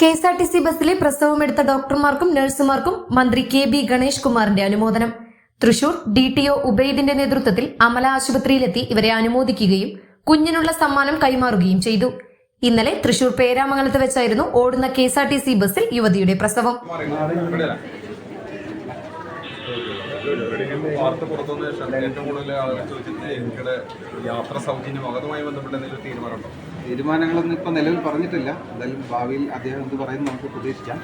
K S R T C ബസ്സിലെ പ്രസവമെടുത്ത ഡോക്ടർമാർക്കും നഴ്സുമാർക്കും മന്ത്രി കെ ബി ഗണേഷ് കുമാറിന്റെ അനുമോദനം. തൃശൂർ ഡി ടി ഒ ഉബൈദിന്റെ നേതൃത്വത്തിൽ അമല ആശുപത്രിയിലെത്തി ഇവരെ അനുമോദിക്കുകയും കുഞ്ഞിനുള്ള സമ്മാനം കൈമാറുകയും ചെയ്തു. ഇന്നലെ തൃശൂർ പേരാമംഗലത്ത് വെച്ചായിരുന്നു ഓടുന്ന K S R T C ബസ്സിൽ യുവതിയുടെ പ്രസവം. വാർത്ത പുറത്തുനിന്ന് ശേഷം ഏറ്റവും കൂടുതൽ ആളുകൾ ചോദിച്ചിട്ട് എനിക്കിടെ യാത്ര സൗജന്യം അതുമായി ബന്ധപ്പെട്ട എന്തെങ്കിലും തീരുമാനമുണ്ടോ? തീരുമാനങ്ങളൊന്നും ഇപ്പം നിലവിൽ പറഞ്ഞിട്ടില്ല. എന്തായാലും ഭാവിയിൽ അദ്ദേഹം എന്ത് പറയുന്നു നമുക്ക് പ്രതീക്ഷിക്കാം.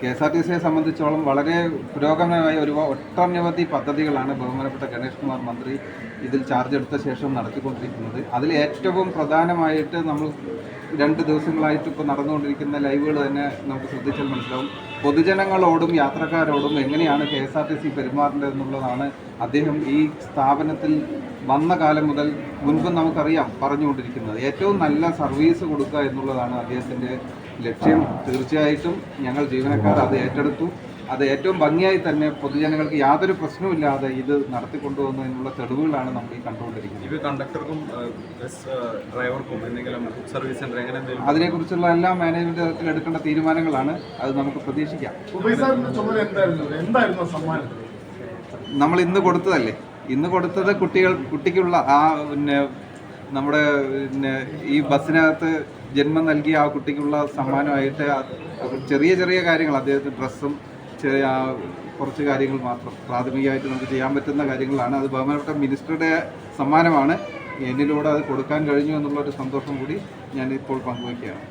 കെ എസ് ആർ ടി സിയെ സംബന്ധിച്ചോളം വളരെ പുരോഗമനമായ ഒരു ഒട്ടനവധി പദ്ധതികളാണ് ബഹുമാനപ്പെട്ട ഗണേഷ് കുമാർ മന്ത്രി ഇതിൽ ചാർജ് എടുത്ത ശേഷം നടത്തിക്കൊണ്ടിരിക്കുന്നത്. അതിൽ ഏറ്റവും പ്രധാനമായിട്ട് നമ്മൾ രണ്ട് ദിവസങ്ങളായിട്ട് ഇപ്പോൾ നടന്നുകൊണ്ടിരിക്കുന്ന ലൈവുകൾ തന്നെ നമുക്ക് ശ്രദ്ധിച്ചാൽ മനസ്സിലാവും. പൊതുജനങ്ങളോടും യാത്രക്കാരോടും എങ്ങനെയാണ് K S R T C പെരുമാറേണ്ടത് എന്നുള്ളതാണ് അദ്ദേഹം ഈ സ്ഥാപനത്തിൽ വന്ന കാലം മുതൽ മുൻപ് നമുക്കറിയാം പറഞ്ഞുകൊണ്ടിരിക്കുന്നത്. ഏറ്റവും നല്ല സർവീസ് കൊടുക്കുക എന്നുള്ളതാണ് അദ്ദേഹത്തിന്റെ ലക്ഷ്യം. തീർച്ചയായിട്ടും ഞങ്ങൾ ജീവനക്കാർ അത് ഏറ്റെടുത്തു. അത് ഏറ്റവും ഭംഗിയായി തന്നെ പൊതുജനങ്ങൾക്ക് യാതൊരു പ്രശ്നവുമില്ലാതെ ഇത് നടത്തിക്കൊണ്ടുപോകുന്നതിനുള്ള തെളിവുകളാണ് നമ്മൾ ഈ കണ്ടുകൊണ്ടിരിക്കുന്നത്. ഇത് കണ്ടക്ടർക്കും ബസ് ഡ്രൈവർക്കും എന്തെങ്കിലും സർവീസ് സെന്റർ എങ്ങനെ അതിനെക്കുറിച്ചുള്ള എല്ലാ മാനേജ്മെന്റ് തലത്തിൽ എടുക്കേണ്ട തീരുമാനങ്ങളാണ് അത് നമുക്ക് പ്രതീക്ഷിക്കാം. ഉബൈസാറിന്റെ ചുമതല എന്തായിരുന്നു? എന്തായിരുന്നു സമ്മാനം? നമ്മൾ ഇന്ന് കൊടുത്തതല്ലേ? ഇന്ന് കൊടുത്തത് കുട്ടികൾ കുട്ടിക്കുള്ള ആ പിന്നെ നമ്മുടെ പിന്നെ ഈ ബസ്സിനകത്ത് ജന്മം നൽകിയ ആ കുട്ടിക്കുള്ള സമ്മാനമായിട്ട് ചെറിയ ചെറിയ കാര്യങ്ങൾ അദ്ദേഹത്തിന് ഡ്രസ്സും ചെറിയ കുറച്ച് കാര്യങ്ങൾ മാത്രം പ്രാഥമികമായിട്ട് നമുക്ക് ചെയ്യാൻ പറ്റുന്ന കാര്യങ്ങളാണ്. അത് ബഹുമാനപ്പെട്ട മിനിസ്റ്ററുടെ സമ്മാനമാണ്. എന്നിലൂടെ അത് കൊടുക്കാൻ കഴിഞ്ഞു എന്നുള്ളൊരു സന്തോഷം കൂടി ഞാൻ ഇപ്പോൾ പങ്കുവയ്ക്കുകയാണ്.